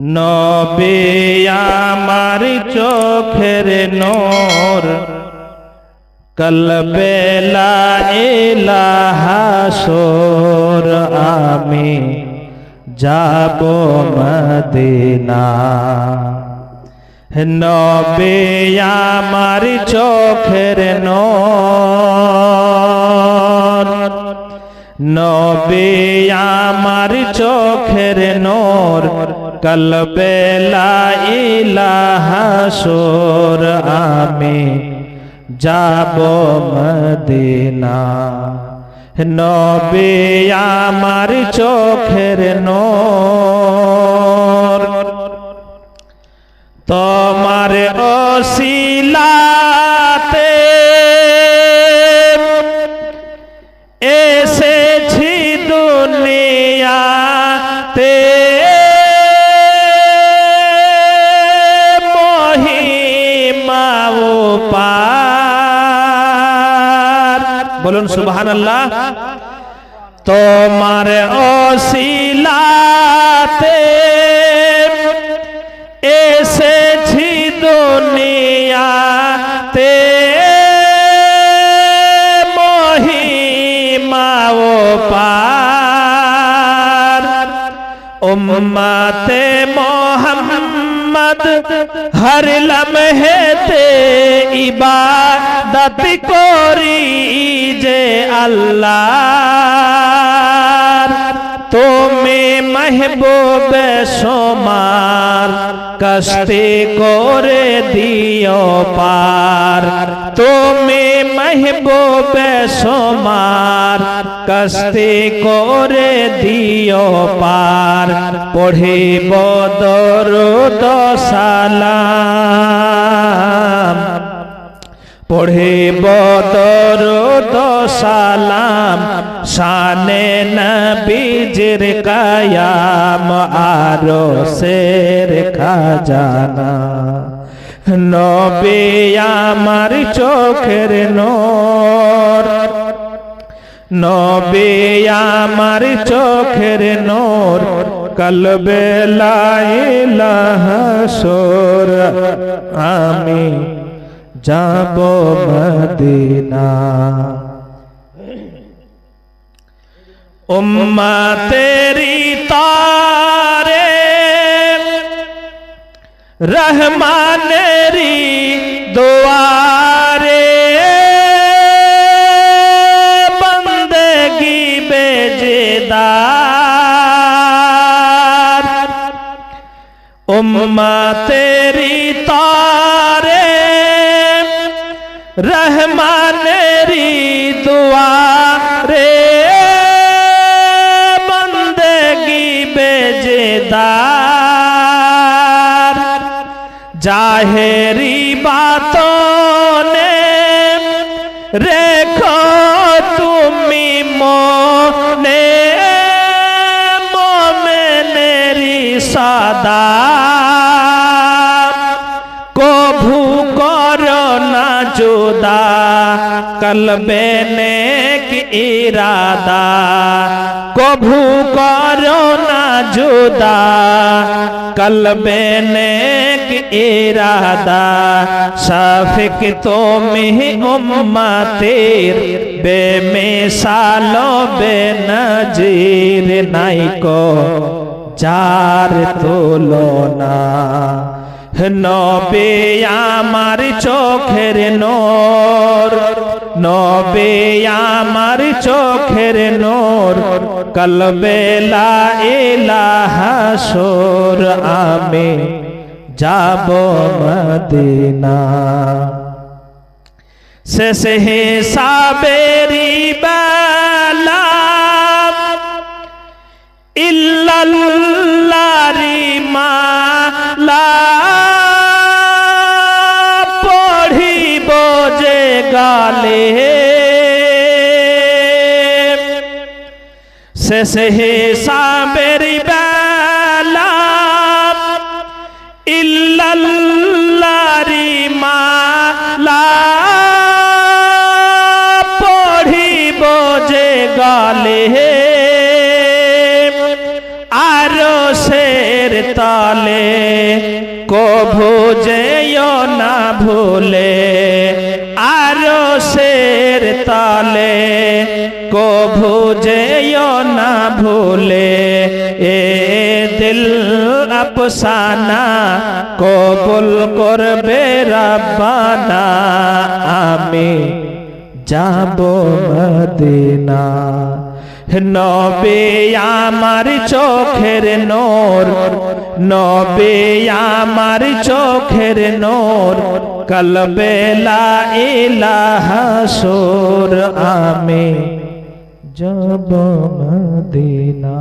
নবে আমার চোখের নোর কলবেলা এলাহাসোর আমি যাব মদিনা। নবে আমার চোখের নোর, নবে আমার চোখের নোর কলবেলা ইলাহাসুর আমি যাব মদিনা। নবী আমার চোখের নোর বলুন সুবহান আল্লাহ তোমার অশিলাতে এসেছি দুনিয়াতে। মহিমা ও পার। উম্মতে মোহাম্মদ হর লমহেতে ইবাদত করি। আল্লাহ, তুমি মেহবুব সোমার, কষ্টে করে দিও পার। তুমি মেহবুব সোমার, কষ্টে করে দিও পার। পড়িব দরুদ সালাম। পড়িব দরুদ সালাম শানে নবীজির কায়াম, আরও শের খাজানা। নবী আমার চোখের নোর, নবী আমার চোখের নোর, কলবে লাইলাহসোর আমি যাব মদিনা উম্মা তেরি তারে রহমানেরি দুয়ারে বন্দগি বেজেদার উম্মা তেরি रहमान री दुआ रे बंदगी बेजेदार। जाहेरी बातों ने रेख कल बेने की इरादा कभू करो ना जुदा। कल बेने की इरादा साफिक तो में उम्मा तेर, बेमिसालो बेनजीर नाई को चार लो ना। নবে, আমার চোখের নোর। নবে, আমার চোখের নোর। কলবেলা ইলাহাসুর আমি যাব মদিনা। শেষ হিসাবেরি বেলা। ইল্লাল্লারি গালে শেষ হিসাবের বেলা ইল্লাল্লারি মালা পড়িব যে গালে। আরও শের তালে কভু যেও না ভুলে। তালে, কভু যেও না ভুলে। এ দিল আফসানা, কবুল করবে রাব্বানা, আমি যাব মদিনা। নবে, আমার চোখের নোর, নবে, আমার চোখের নোর। কলবেলা ইলাহা সুর আমি যাব মদিনা